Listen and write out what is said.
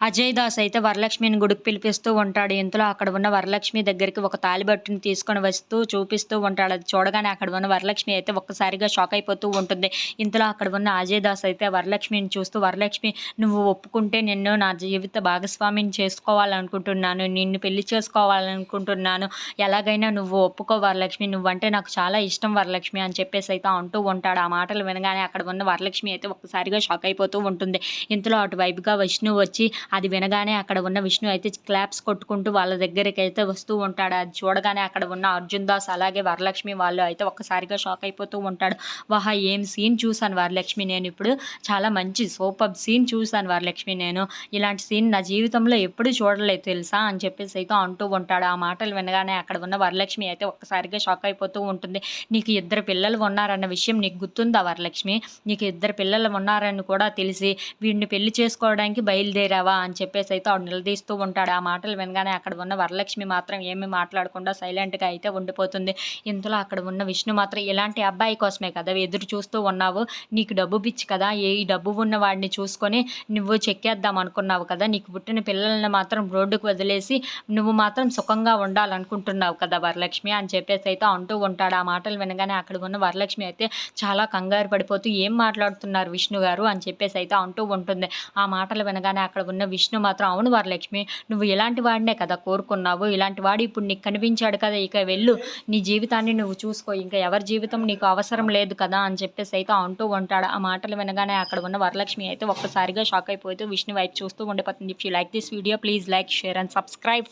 అజయ్ దాస్ అయితే వరలక్ష్మిని గుడికి పిలిపిస్తూ ఉంటాడు. ఇంతలో అక్కడ ఉన్న వరలక్ష్మి దగ్గరికి ఒక తాలిబట్టుని తీసుకొని వస్తూ చూపిస్తూ ఉంటాడు. అది చూడగానే అక్కడ ఉన్న వరలక్ష్మి అయితే ఒక్కసారిగా షాక్ అయిపోతూ ఉంటుంది. ఇంతలో అక్కడ ఉన్న అజయ్ దాస్ అయితే వరలక్ష్మిని చూస్తూ వరలక్ష్మి నువ్వు ఒప్పుకుంటే నిన్ను నా జీవిత భాగస్వామిని చేసుకోవాలనుకుంటున్నాను. నిన్ను పెళ్ళి చేసుకోవాలనుకుంటున్నాను. ఎలాగైనా నువ్వు ఒప్పుకో వరలక్ష్మి. నువ్వంటే నాకు చాలా ఇష్టం వరలక్ష్మి అని చెప్పేసి అయితే అంటూ ఉంటాడు. ఆ మాటలు వినగానే అక్కడ ఉన్న వరలక్ష్మి అయితే ఒక్కసారిగా షాక్ అయిపోతూ ఉంటుంది. ఇంతలో అటువైపుగా విష్ణు వచ్చి అది వినగానే అక్కడ ఉన్న విష్ణు అయితే క్లాప్స్ కొట్టుకుంటూ వాళ్ళ దగ్గరికి అయితే వస్తూ ఉంటాడు. అది చూడగానే అక్కడ ఉన్న అర్జున్ దాస్ అలాగే వరలక్ష్మి వాళ్ళు అయితే ఒక్కసారిగా షాక్ అయిపోతూ ఉంటాడు. వాహా ఏం సీన్ చూశాను వరలక్ష్మి నేను ఇప్పుడు? చాలా మంచి సూపర్ సీన్ చూశాను వరలక్ష్మి నేను. ఇలాంటి సీన్ నా జీవితంలో ఎప్పుడు చూడలేదు తెలుసా? అని చెప్పేసి అయితే అంటూ ఉంటాడు. ఆ మాటలు వినగానే అక్కడ ఉన్న వరలక్ష్మి అయితే ఒక్కసారిగా షాక్ అయిపోతూ ఉంటుంది. నీకు ఇద్దరు పిల్లలు ఉన్నారన్న విషయం నీకు గుర్తుందా వరలక్ష్మి? నీకు ఇద్దరు పిల్లలు ఉన్నారని కూడా తెలిసి వీడిని పెళ్ళి చేసుకోవడానికి బయలుదేరావా? అని చెప్పేసి అయితే ఆవిడ నిలదీస్తూ ఉంటాడు. ఆ మాటలు వినగానే అక్కడ ఉన్న వరలక్ష్మి మాత్రం ఏమీ మాట్లాడకుండా సైలెంట్గా అయితే ఉండిపోతుంది. ఇంతలో అక్కడ ఉన్న విష్ణు మాత్రం ఇలాంటి అబ్బాయి కోసమే కదా ఎదురు చూస్తూ ఉన్నావు? నీకు డబ్బు పిచ్చి కదా? ఏ ఈ డబ్బు ఉన్న వాడిని చూసుకొని నువ్వు చెక్కేద్దాం అనుకున్నావు కదా? నీకు పుట్టిన పిల్లల్ని మాత్రం రోడ్డుకు వదిలేసి నువ్వు మాత్రం సుఖంగా ఉండాలనుకుంటున్నావు కదా వరలక్ష్మి? అని చెప్పేసి అయితే అంటూ ఉంటాడు. ఆ మాటలు వినగానే అక్కడ ఉన్న వరలక్ష్మి అయితే చాలా కంగారు పడిపోతూ ఏం మాట్లాడుతున్నారు విష్ణు గారు? అని చెప్పేసి అయితే అంటూ ఉంటుంది. ఆ మాటలు వినగానే అక్కడ ఉన్న విష్ణు మాత్రం అవును వరలక్ష్మి నువ్వు ఇలాంటి వాడినే కదా కోరుకున్నావు. ఇలాంటి వాడు ఇప్పుడు నీకు కనిపించాడు కదా ఇక వెళ్ళు. నీ జీవితాన్ని నువ్వు చూసుకో. ఇంకా ఎవరి జీవితం నీకు అవసరం లేదు కదా అని చెప్పేసి అయితే అంటూ ఉంటాడు. ఆ మాటలు వినగానే అక్కడ ఉన్న వరలక్ష్మి అయితే ఒక్కసారిగా షాక్ అయిపోతూ విష్ణు వైపు చూస్తూ ఉండిపోతుంది. If you like this video please like share and subscribe